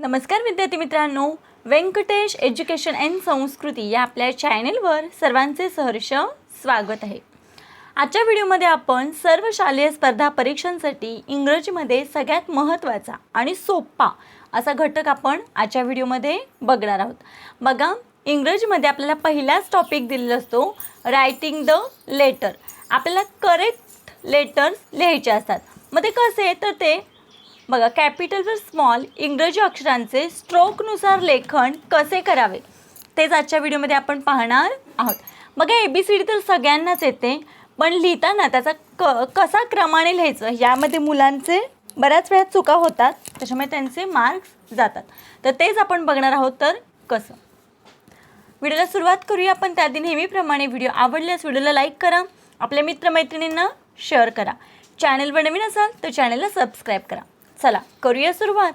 नमस्कार विद्यार्थी मित्रांनो. व्यंकटेश एज्युकेशन अँड संस्कृती या आपल्या चॅनेलवर सर्वांचे सहर्ष स्वागत आहे. आजच्या व्हिडिओमध्ये आपण सर्व शालेय स्पर्धा परीक्षांसाठी इंग्रजीमध्ये सगळ्यात महत्त्वाचा आणि सोपा असा घटक आपण आजच्या व्हिडिओमध्ये बघणार आहोत. बघा इंग्रजीमध्ये आपल्याला पहिलाच टॉपिक दिलेला असतो रायटिंग द लेटर आपल्याला करेक्ट लेटर्स लिहायचे असतात. मग ते कसे? तर ते बघा कॅपिटल व स्मॉल इंग्रजी अक्षरांचे स्ट्रोकनुसार लेखन कसे करावे? तेच आजच्या व्हिडिओमध्ये आपण पाहणार आहोत. बघा ए बी सी डी तर सगळ्यांनाच येते पण लिहिताना त्याचा क कसा क्रमाने लिहायचं? यामध्ये मुलांचे बऱ्याच वेळा चुका होतात त्याच्यामुळे त्यांचे मार्क्स जातात. तर तेच आपण बघणार आहोत तर कसं? व्हिडिओला सुरुवात करूया आपण. त्याआधी नेहमीप्रमाणे व्हिडिओ आवडल्यास व्हिडिओला लाईक करा आपल्या मित्रमैत्रिणींना शेअर करा. चॅनलवर नवीन असाल तर चॅनलला सबस्क्राईब करा. चला करूया सुरुवात.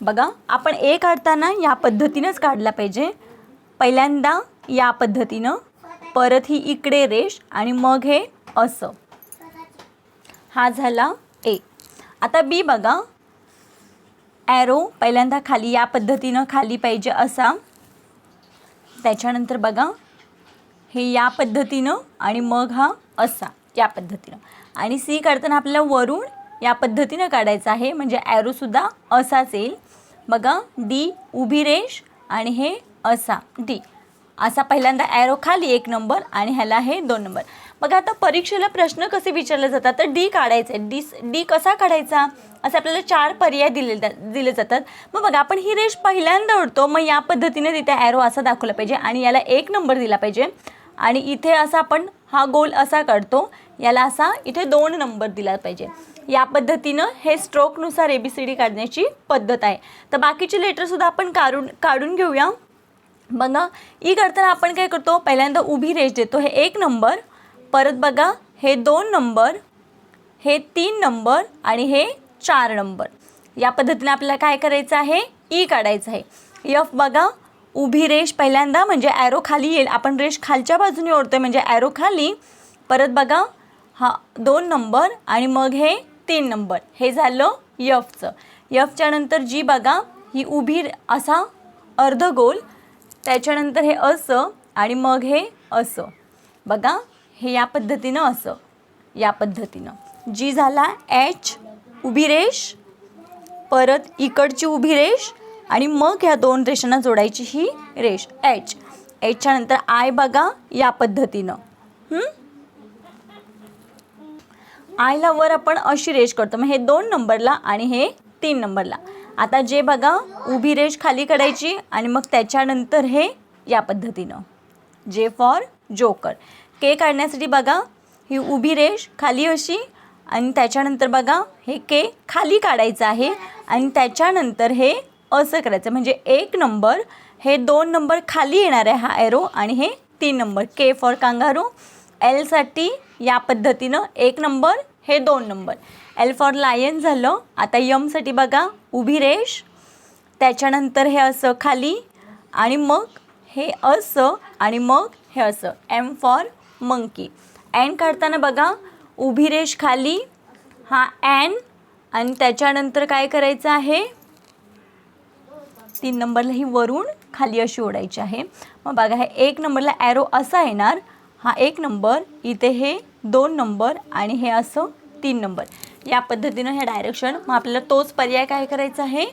बघा आपण ए काढताना या पद्धतीनंच काढला पाहिजे. पहिल्यांदा या पद्धतीनं परत ही इकडे रेष आणि मग हे असं. हा झाला ए. आता बी बघा. ॲरो पहिल्यांदा खाली या पद्धतीनं खाली पाहिजे असा. त्याच्यानंतर बघा हे या पद्धतीनं आणि मग हा असा या पद्धतीनं. आणि सी काढताना आपल्याला वरून या पद्धतीनं काढायचं आहे. म्हणजे ॲरोसुद्धा असाच येईल. बघा डी उभी रेष आणि हे असा. डी असा पहिल्यांदा ॲरो खाली एक नंबर आणि ह्याला हे दोन नंबर बघा आता परीक्षेला प्रश्न कसे विचारले जातात? तर डी काढायचे. डी डी कसा काढायचा? असे आपल्याला चार पर्याय दिले जा- दिले जातात. मग बघा आपण ही रेष पहिल्यांदा उडतो मग या पद्धतीने तिथे ॲरो असा दाखवला पाहिजे आणि याला एक नंबर दिला पाहिजे. आणि इथे असा आपण हा गोल असा काढतो. याला असा इथे दोन नंबर दिला पाहिजे. या पद्धतीनं हे स्ट्रोकनुसार ए बी सी डी काढण्याची पद्धत आहे. तर बाकीचे लेटरसुद्धा आपण काढून काढून घेऊया. बघा ई करताना आपण काय करतो? पहिल्यांदा उभी रेष देतो. हे एक नंबर. परत बघा हे दोन नंबर. हे तीन नंबर आणि हे चार नंबर. या पद्धतीने आपल्याला काय करायचं आहे? ई काढायचं आहे. यफ बघा उभी रेष पहिल्यांदा म्हणजे ॲरो खाली येईल. आपण रेष खालच्या बाजूने ओढतोय म्हणजे ॲरो खाली. परत बघा हा दोन नंबर आणि मग हे तीन नंबर. हे झालं यफचं. यफच्या नंतर जी बघा ही उभी असा अर्धगोल त्याच्यानंतर हे असं आणि मग हे असं. बघा हे या पद्धतीनं असं. या पद्धतीनं. जी झाला एच उभी रेष परत इकडची उभी रेष आणि मग ह्या दोन रेषांना जोडायची ही रेष एच एचच्या नंतर आय बघा या पद्धतीनं. आयला वर आपण अशी रेष करतो. मग हे दोन नंबरला आणि हे तीन नंबरला. आता जे बघा उभी रेष खाली काढायची आणि मग त्याच्यानंतर हे या पद्धतीनं. जे फॉर जोकर के काढण्यासाठी बघा ही उभी रेष खाली अशी आणि त्याच्यानंतर बघा हे के खाली काढायचं आहे आणि त्याच्यानंतर हे असं करायचं. म्हणजे एक नंबर हे दोन नंबर खाली येणार आहे हा एरो आणि हे तीन नंबर. के फॉर कांगारू एलसाठी या पद्धतीनं एक नंबर हे दोन नंबर. एल फॉर लायन झालं. आता यमसाठी बघा उभी रेष त्याच्यानंतर हे असं खाली आणि मग हे असं आणि मग हे असं. एम फॉर मंकी एन काढताना बघा उभी रेष खाली हा एन आणि त्याच्यानंतर काय करायचं आहे? तीन नंबरला ही वरून खाली अशी ओढायची आहे. मग बघा हे एक नंबरला ॲरो असा येणार. हा एक नंबर इथे हे दोन नंबर आणि हे असं तीन नंबर. या पद्धतीनं हे डायरेक्शन मग आपल्याला तोच पर्याय काय करायचा आहे?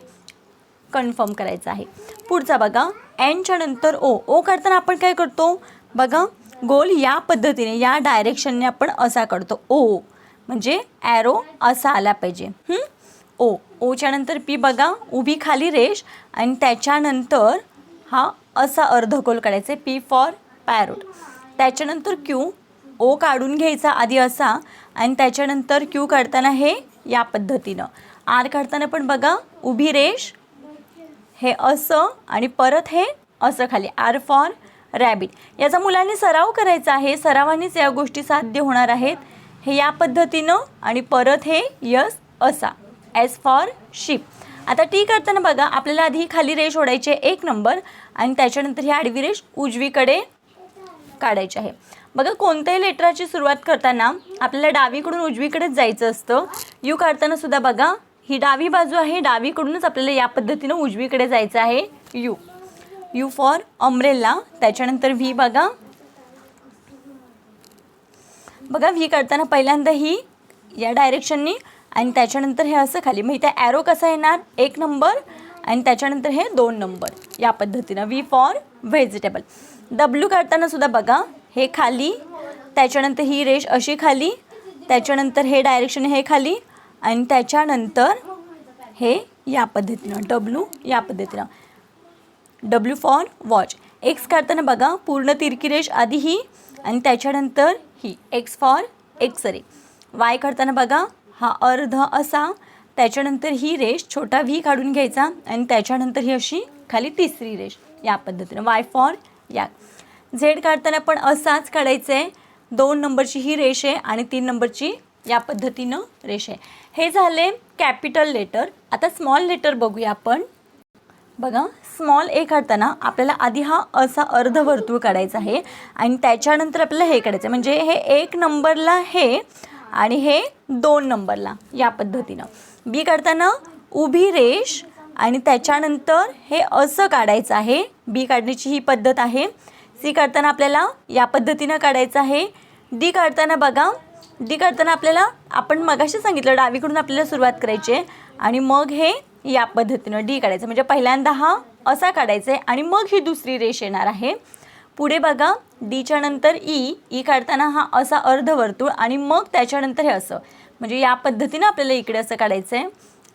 कन्फर्म करायचा आहे. पुढचा बघा एनच्या नंतर ओ ओ काढताना आपण काय करतो? बघा गोल या पद्धतीने या डायरेक्शनने आपण असा करतो ओ म्हणजे ॲरो असा आला पाहिजे. ओ ओच्या नंतर पी बघा उभी खाली रेष आणि त्याच्यानंतर हा असा अर्धगोल काढायचा आहे. पी फॉर पॅरोट त्याच्यानंतर क्यू ओ काढून घ्यायचा आधी असा आणि त्याच्यानंतर क्यू काढताना हे या पद्धतीनं. आर काढताना पण बघा उभी रेष हे असं आणि परत हे असं खाली. आर फॉर रॅबिट याचा मुलांनी सराव करायचा आहे. सरावानेच या गोष्टी साध्य होणार आहेत. हे या पद्धतीनं आणि परत हे यस असा. एस फॉर शिप आता टी करताना बघा आपल्याला आधी खाली रेष ओढायची आहे एक नंबर आणि त्याच्यानंतर ही आडवी रेष उजवीकडे काढायची आहे. बघा कोणत्याही लेटराची सुरुवात करताना आपल्याला डावीकडून उजवीकडेच जायचं असतं. यू काढताना सुद्धा बघा ही डावी बाजू आहे डावीकडूनच आपल्याला या पद्धतीनं उजवीकडे जायचं आहे यू यू फॉर अम्ब्रेला त्याच्यानंतर व्ही बघा. बघा व्ही काढताना पहिल्यांदा ही या डायरेक्शननी आणि त्याच्यानंतर हे असं खाली. मग इथे ॲरो कसा येणार? एक नंबर आणि त्याच्यानंतर हे दोन नंबर या पद्धतीनं व्ही फॉर व्हेजिटेबल डब्ल्यू काढताना सुद्धा बघा हे खाली त्याच्यानंतर ही रेष अशी खाली त्याच्यानंतर हे डायरेक्शन हे खाली आणि त्याच्यानंतर हे या पद्धतीनं डब्ल्यू या पद्धतीनं. डब्ल्यू फॉर वॉच एक्स काढताना बघा पूर्ण तिरकी रेष आधी ही आणि त्याच्यानंतर ही. X for X ray Y काढताना बघा हा अर्ध असा त्याच्यानंतर ही रेष छोटा व्ही काढून घ्यायचा आणि त्याच्यानंतर ही अशी खाली तिसरी रेष. या पद्धतीनं. वाय फॉर या. झेड काढताना पण असाच काढायचं आहे दोन नंबरची ही रेष आहे आणि तीन नंबरची या पद्धतीनं रेष आहे. हे झाले कॅपिटल लेटर. आता स्मॉल लेटर बघूया आपण. बघा स्मॉल ए काढताना आपल्याला आधी हा असा अर्धवर्तुळ काढायचा आहे आणि त्याच्यानंतर आपल्याला हे काढायचं आहे. म्हणजे हे एक नंबरला हे आणि हे दोन नंबरला या पद्धतीनं. बी काढताना उभी रेष आणि त्याच्यानंतर हे असं काढायचं आहे. बी काढण्याची ही पद्धत आहे. सी काढताना आपल्याला या पद्धतीनं काढायचं आहे. डी काढताना बघा डी काढताना आपल्याला आपण मगाशी सांगितलं डावीकडून आपल्याला सुरुवात करायची आहे. आणि मग हे या पद्धतीनं डी काढायचं. म्हणजे पहिल्यांदा हा असा काढायचा आहे आणि मग ही दुसरी रेष येणार आहे. पुढे बघा डीच्या नंतर ई ई काढताना हा असा अर्धवर्तुळ आणि मग त्याच्यानंतर हे असं. म्हणजे या पद्धतीनं आपल्याला इकडे असं काढायचं आहे.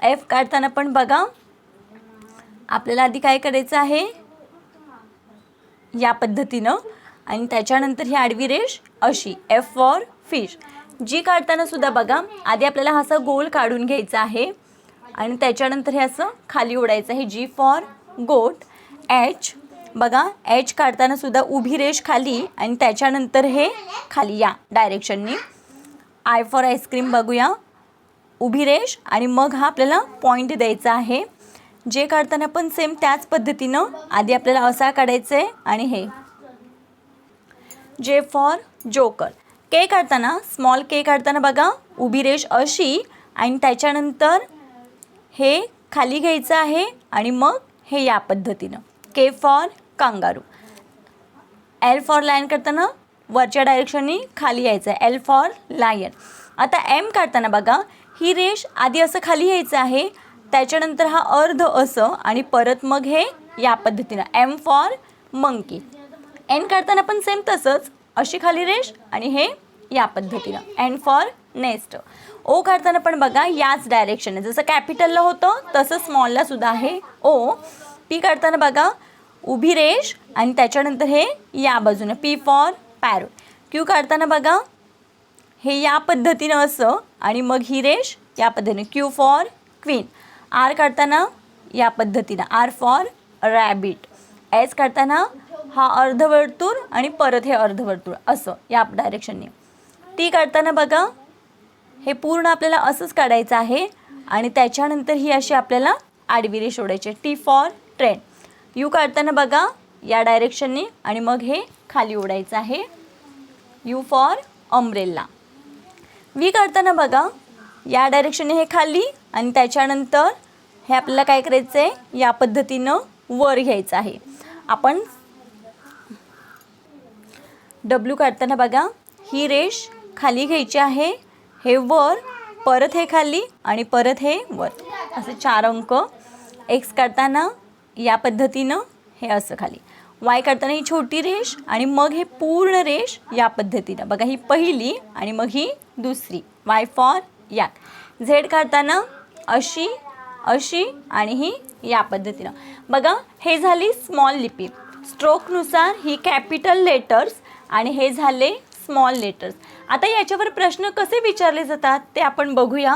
एफ काढताना पण बघा आपल्याला आधी काय करायचं आहे? या पद्धतीनं. आणि त्याच्यानंतर ही आडवी रेष अशी एफ फॉर फिश जी काढताना सुद्धा बघा आधी आपल्याला हा असा गोल काढून घ्यायचा आहे. आणि त्याच्यानंतर हे असं खाली ओढायचं आहे जी फॉर गोट एच बघा एच काढताना सुद्धा उभी रेष खाली आणि त्याच्यानंतर हे खाली या डायरेक्शननी आय फॉर आईस्क्रीम बघूया. उभी रेष आणि मग हा आपल्याला पॉईंट द्यायचा आहे. जे काढताना पण सेम त्याच पद्धतीनं आधी आपल्याला असा काढायचं आहे आणि हे. जे फॉर जोकर के काढताना स्मॉल के काढताना बघा उभी रेष अशी आणि त्याच्यानंतर हे खाली घ्यायचं आहे आणि मग हे या पद्धतीनं. K for kangaroo L for lion करताना वरच्या डायरेक्शननी खाली यायचं आहे. एल फॉर लायन आता एम काढताना बघा ही रेष आधी असं खाली यायचं आहे त्याच्यानंतर हा अर्ध असं आणि परत मग हे या पद्धतीनं. एम फॉर मंकी एन काढताना पण सेम तसंच. अशी खाली रेष आणि हे या पद्धतीनं. एन फॉर नेस्ट ओ काढताना पण बघा याच डायरेक्शनने जसं कॅपिटलला होतं तसं स्मॉलला सुद्धा आहे ओ पी काढताना बघा उभी रेश आणि त्याच्यानंतर हे या बाजूनं. पी फॉर पॅरो क्यू काढताना बघा हे या पद्धतीनं असं आणि मग ही रेश या पद्धतीने. क्यू फॉर क्वीन आर काढताना या पद्धतीनं. आर फॉर रॅबिट एस काढताना हा अर्धवर्तुळ आणि परत हे अर्धवर्तुळ. असं या डायरेक्शनने टी काढताना बघा हे पूर्ण आपल्याला असंच काढायचं आहे आणि त्याच्यानंतर ही अशी आपल्याला आडवी रेष ओढायची टी फॉर ट्रेन यू काढताना बघा या डायरेक्शनने आणि मग हे खाली ओढायचं आहे. यू फॉर अम्ब्रेला वी काढताना बघा या डायरेक्शनने हे खाली आणि त्याच्यानंतर हे आपल्याला काय करायचं आहे या पद्धतीनं वर घ्यायचं आहे. आपण डब्ल्यू काढताना बघा ही रेष खाली घ्यायची आहे हे वर परत हे खाली आणि परत हे वर. असे चार अंक. एक्स काढताना या पद्धतीनं हे असं खाली. वाय काढताना ही छोटी रेष आणि मग हे पूर्ण रेष या पद्धतीनं. बघा ही पहिली आणि मग ही दुसरी. वाय फॉर याक झेड काढताना अशी अशी आणि ही या पद्धतीनं. बघा हे झाली स्मॉल लिपी. स्ट्रोकनुसार ही कॅपिटल लेटर्स आणि हे झाले स्मॉल लेटर्स आता याच्यावर प्रश्न कसे विचारले जातात ते आपण बघूया.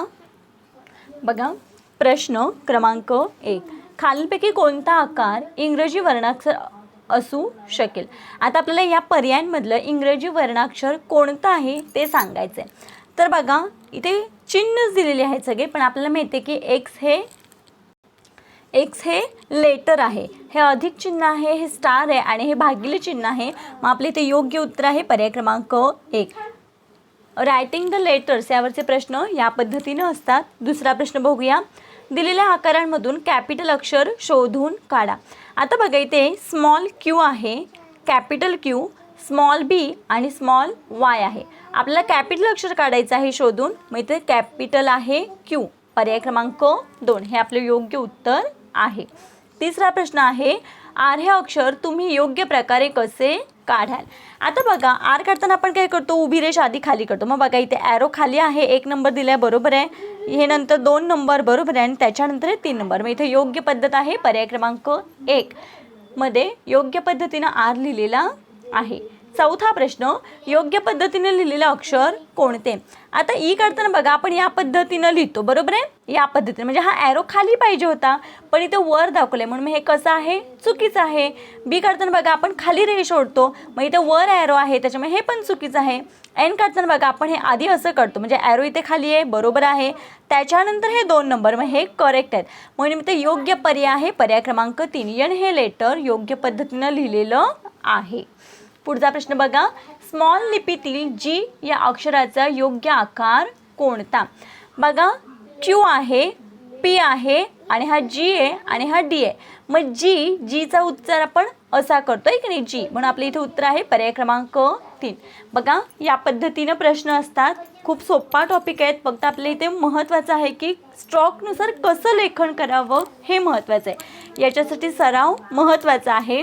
बघा प्रश्न क्रमांक एक. खालीलपैकी कोणता आकार इंग्रजी वर्णाक्षर असू शकेल? आता आपल्याला या पर्यायांमधलं इंग्रजी वर्णाक्षर कोणतं आहे ते सांगायचं आहे तर बघा इथे चिन्हच दिलेले आहेत सगळे पण आपल्याला माहिती आहे की एक्स हे एक्स हे लेटर आहे. हे अधिक चिन्ह आहे हे स्टार आहे आणि हे भागिले चिन्ह आहे. मग आपले इथे योग्य उत्तर आहे पर्याय क्रमांक एक. रायटिंग द लेटर्स यावरचे प्रश्न या पद्धतीनं असतात. दुसरा प्रश्न बघूया. दिलेल्या आकारांमधून कॅपिटल अक्षर शोधून काढा. आता बघा इथे स्मॉल क्यू आहे कॅपिटल क्यू स्मॉल बी आणि स्मॉल वाय आहे. आपल्याला कॅपिटल अक्षर काढायचं आहे शोधून. मग इथे कॅपिटल आहे क्यू. पर्याय क्रमांक दोन. हे आपलं योग्य उत्तर आहे. तिसरा प्रश्न आहे आर हे अक्षर तुम्ही योग्य प्रकारे कसे काढाल? आता बघा आर काढताना आपण काय करतो? उभी रेष आधी खाली करतो. मग बघा इथे ॲरो खाली आहे एक नंबर दिलाय बरोबर आहे. हे नंतर दोन नंबर बरोबर आहे. आणि त्याच्यानंतर आहे तीन नंबर. मग इथे योग्य पद्धत आहे पर्याय क्रमांक एक. मध्ये योग्य पद्धतीनं आर लिहिलेला आहे. चौथा प्रश्न योग्य पद्धतीने लिहिलेलं अक्षर कोणते? आता ई काढताना बघा आपण या पद्धतीनं लिहितो बरोबर आहे? या पद्धतीने. म्हणजे हा ॲरो खाली पाहिजे होता पण इथे वर दाखवलंय. म्हणून मग हे कसं आहे? चुकीचं आहे. बी काढताना बघा आपण खाली रेष ओढतो मग इथे वर ॲरो आहे त्याच्यामुळे हे पण चुकीचं आहे. एन काढताना बघा आपण हे आधी असं करतो म्हणजे ॲरो इथे खाली आहे बरोबर आहे. त्याच्यानंतर हे दोन नंबर मग हे करेक्ट आहेत. म्हणून इथे योग्य पर्याय आहे पर्याय क्रमांक तीन. यन हे लेटर योग्य पद्धतीनं लिहिलेलं आहे. पुढचा प्रश्न बघा. स्मॉल लिपीतील जी या अक्षराचा योग्य आकार कोणता? बघा क्यू आहे पी आहे आणि हा जी आहे आणि हा डी आहे. मग जी जीचा उच्चार आपण असा करतो आहे की नाही जी म्हणून आपल्या इथे उत्तर आहे पर्याय क्रमांक तीन. बघा या पद्धतीनं प्रश्न असतात. खूप सोपा टॉपिक आहेत. फक्त आपल्या इथे महत्त्वाचं आहे की स्ट्रॉकनुसार कसं लेखन करावं हे महत्त्वाचं आहे. याच्यासाठी सराव महत्त्वाचा आहे.